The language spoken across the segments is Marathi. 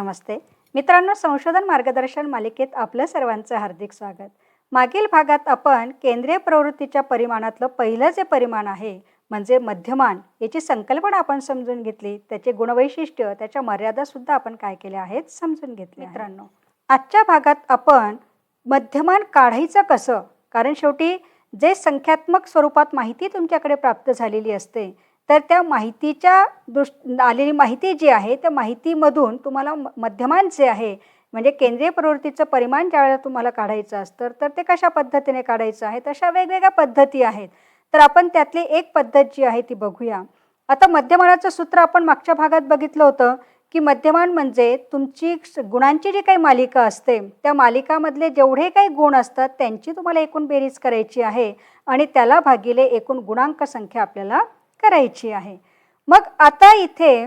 नमस्ते. मित्रांनो संशोधन मार्गदर्शन मालिकेत आपलं सर्वांचं हार्दिक स्वागत. मागील भागात आपण केंद्रीय प्रवृत्तीच्या परिमाणातलं पहिलं जे परिमाण आहे म्हणजे मध्यमान याची संकल्पना आपण समजून घेतली. त्याचे गुणवैशिष्ट्य त्याच्या मर्यादासुद्धा आपण काय केल्या आहेत समजून घेतले मित्रांनो. आजच्या भागात आपण मध्यमान काढायचं कसं? कारण शेवटी जे संख्यात्मक स्वरूपात माहिती तुमच्याकडे प्राप्त झालेली असते तर त्या माहितीच्या दृष्ट आलेली माहिती जी आहे त्या माहितीमधून तुम्हाला मध्यमान जे आहे म्हणजे केंद्रीय प्रवृत्तीचं परिमाण ज्यावेळेला तुम्हाला काढायचं असतं तर ते कशा पद्धतीने काढायचं आहे? तशा वेगवेगळ्या पद्धती आहेत. तर आपण त्यातली एक पद्धत जी आहे ती बघूया. आता मध्यमानाचं सूत्र आपण मागच्या भागात बघितलं होतं की मध्यमान म्हणजे तुमची गुणांची जी काही मालिका असते त्या मालिकामधले जेवढे काही गुण असतात त्यांची तुम्हाला एकूण बेरीज करायची आहे आणि त्याला भागिले एकूण गुणांक संख्या आपल्याला करायची आहे. मग आता इथे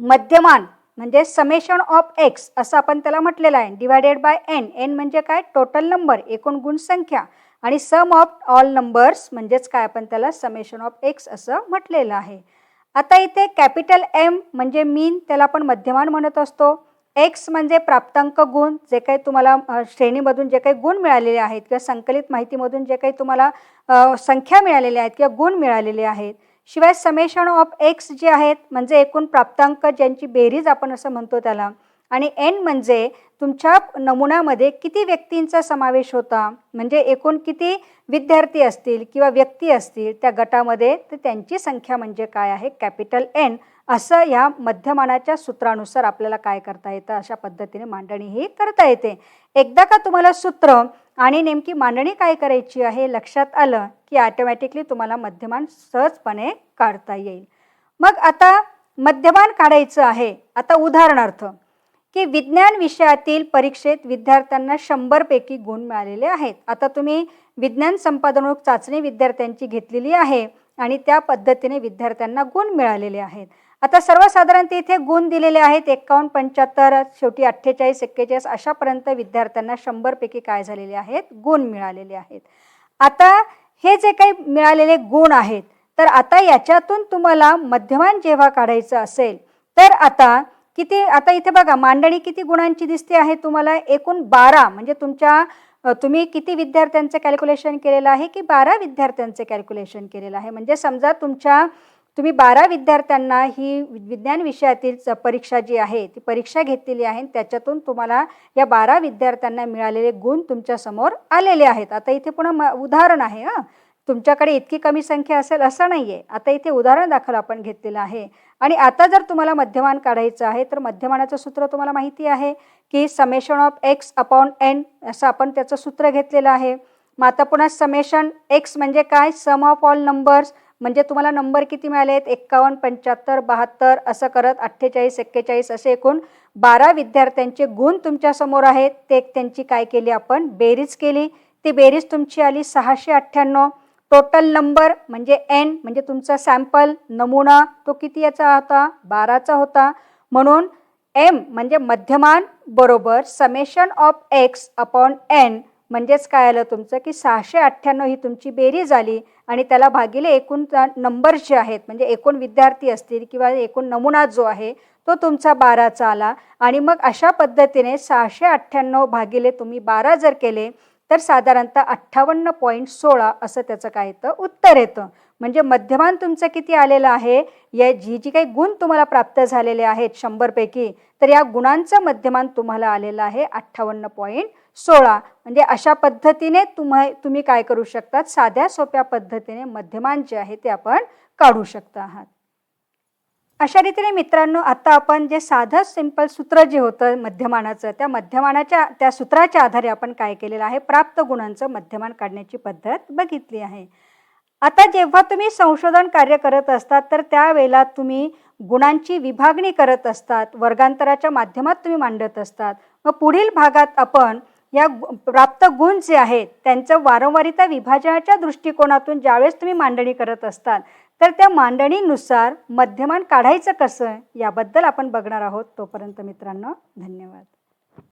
मध्यमान म्हणजे समेशन ऑफ एक्स असं आपण त्याला म्हटलेलं आहे. डिवायडेड बाय एन एन म्हणजे काय? टोटल नंबर एकूण गुण संख्या आणि सम ऑफ ऑल नंबर्स म्हणजेच काय? आपण त्याला समेशन ऑफ एक्स असं म्हटलेलं आहे. आता इथे कॅपिटल एम म्हणजे मीन त्याला आपण मध्यमान म्हणत असतो. एक्स म्हणजे प्राप्तांक गुण. जे काही तुम्हाला श्रेणीमधून जे काही गुण मिळालेले आहेत किंवा संकलित माहितीमधून जे काही तुम्हाला संख्या मिळालेल्या आहेत किंवा गुण मिळालेले आहेत. शिवाय समेशन ऑफ एक्स जे आहेत म्हणजे एकूण प्राप्तांक ज्यांची बेरीज आपण असं म्हणतो त्याला आणि एन म्हणजे तुमच्या नमुन्यामध्ये किती व्यक्तींचा समावेश होता? म्हणजे एकूण किती विद्यार्थी असतील किंवा व्यक्ती असतील त्या गटामध्ये तर त्यांची संख्या म्हणजे काय आहे? कॅपिटल एन असं या मध्यमानाच्या सूत्रानुसार आपल्याला काय करता येतं? अशा पद्धतीने मांडणी ही करता येते. एकदा का तुम्हाला सूत्र आणि नेमकी मांडणी काय करायची आहे? लक्षात आलं की ऑटोमॅटिकली तुम्हाला मध्यमान सहजपणे काढता येईल. मग आता मध्यमान काढायचं आहे. आता उदाहरणार्थ की विज्ञान विषयातील परीक्षेत विद्यार्थ्यांना शंभरपैकी गुण मिळालेले आहेत. आता तुम्ही विज्ञान संपादनोक चाचणी विद्यार्थ्यांची घेतलेली आहे आणि त्या पद्धतीने विद्यार्थ्यांना गुण मिळालेले आहेत. आता सर्वसाधारणतः इथे गुण दिलेले आहेत. एक्कावन्न पंच्याहत्तर शेवटी अठ्ठेचाळीस एक्केचाळीस अशापर्यंत विद्यार्थ्यांना शंभरपैकी काय झालेले आहेत? गुण मिळालेले आहेत. आता हे जे काही मिळालेले गुण आहेत तर आता याच्यातून तुम्हाला मध्यमान जेव्हा काढायचं असेल तर आता किती आता इथे बघा मांडणी किती गुणांची दिसते आहे तुम्हाला? एकूण बारा म्हणजे तुमच्या तुम्ही किती विद्यार्थ्यांचं कॅल्क्युलेशन केलेलं आहे की बारा विद्यार्थ्यांचं कॅल्क्युलेशन केलेलं आहे? म्हणजे समजा तुमच्या तुम्ही बारा विद्यार्थ्यांना ही विज्ञान विषयातील परीक्षा जी आहे ती परीक्षा घेतलेली आहे आणि त्याच्यातून तुम्हाला या बारा विद्यार्थ्यांना मिळालेले गुण तुमच्यासमोर आलेले आहेत. आता इथे पुन्हा म उदाहरण आहे हां. तुमच्याकडे इतकी कमी संख्या असेल असं नाही आहे आता इथे उदाहरण दाखल आपण घेतलेलं आहे. आणि आता जर तुम्हाला मध्यमान काढायचं आहे तर मध्यमानाचं सूत्र तुम्हाला माहिती आहे की summation of X upon N असं आपण त्याचं सूत्र घेतलेलं आहे. मग आता पुन्हा समेशन एक्स म्हणजे काय? सम ऑफ ऑल नंबर्स म्हणजे तुम्हाला नंबर किती मिळाले आहेत? एक्कावन्न पंच्याहत्तर बहात्तर असं करत अठ्ठेचाळीस एक्केचाळीस असे एकूण बारा विद्यार्थ्यांचे गुण तुमच्यासमोर आहेत. ते त्यांची काय केली आपण? बेरीज केली. ती बेरीज तुमची आली सहाशे अठ्ठ्याण्णव. टोटल नंबर म्हणजे एन म्हणजे तुमचा सॅम्पल नमुना तो किती याचा होता? बाराचा होता. म्हणून एम म्हणजे मध्यमान बरोबर summation of X upon N म्हणजेच काय आलं तुमचं? की सहाशे अठ्ठ्याण्णव ही तुमची बेरीज आली आणि त्याला भागिले एकूण नंबर जे आहेत म्हणजे एकूण विद्यार्थी असतील किंवा एकूण नमुना जो आहे तो तुमचा बाराचा आला. आणि मग अशा पद्धतीने सहाशे अठ्ठ्याण्णव भागिले तुम्ही बारा जर केले तर साधारणतः अठ्ठावन्न पॉईंट सोळा असं त्याचं काय येतं? उत्तर येतं. म्हणजे मध्यमान तुमचं किती आलेलं आहे? या जी जी काही गुण तुम्हाला प्राप्त झालेले आहेत शंभरपैकी तर या गुणांचं मध्यमान तुम्हाला आलेलं आहे अठ्ठावन्न पॉईंट सोळा. म्हणजे अशा पद्धतीने तुम्हा तुम्ही काय करू शकतात? साध्या सोप्या पद्धतीने मध्यमान जे आहे ते आपण काढू शकता आहात. अशा रीतीने मित्रांनो आत्ता आपण जे साधं सिंपल सूत्र जे होतं मध्यमानाचं त्या मध्यमानाच्या त्या सूत्राच्या आधारे आपण काय केलेलं आहे? प्राप्त गुणांचं मध्यमान काढण्याची पद्धत बघितली आहे. आता जेव्हा तुम्ही संशोधन कार्य करत असतात तर त्यावेळेला तुम्ही गुणांची विभागणी करत असतात. वर्गांतराच्या माध्यमात तुम्ही मांडत असतात. मग पुढील भागात आपण या प्राप्त गुण जे आहेत त्यांचं वारंवारिता विभाजनाच्या दृष्टिकोनातून ज्यावेळेस तुम्ही मांडणी करत असतात तर त्या मांडणीनुसार मध्यमान काढायचं कसं याबद्दल आपण बघणार आहोत. तोपर्यंत मित्रांनो धन्यवाद.